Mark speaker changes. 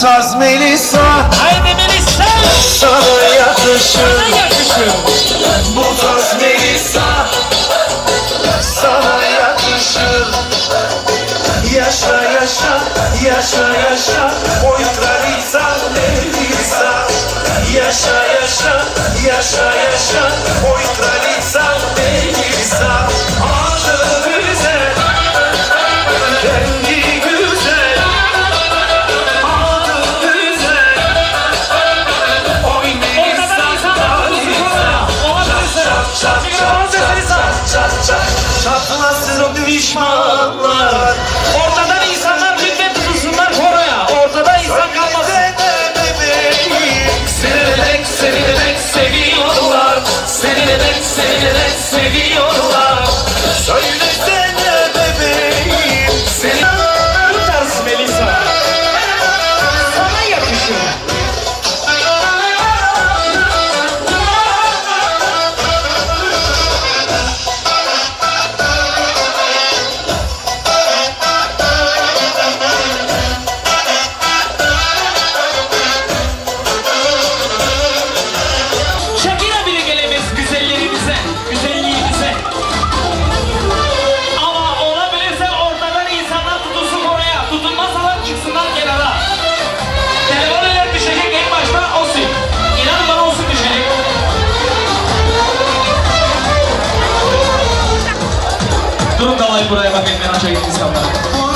Speaker 1: Tarz Melisa.
Speaker 2: Haydi Melisa.
Speaker 1: sana yakışır.
Speaker 2: Sana yakışır.
Speaker 1: Bu tarz Melisa. Sana yakışır. Yaşa yaşa yaşa yaşa. Oy kraliça Melisa. Yaşa yaşa yaşa Çatlasın düşmanlar.
Speaker 2: Ortadan insanlar müddet tutulsunlar koraya Ortada insan kalmasın Seni demek, seni demek seviyorlar. Seni demek, seni demek seviyorlar. aí por aí pra quem não chega nesse campeonato.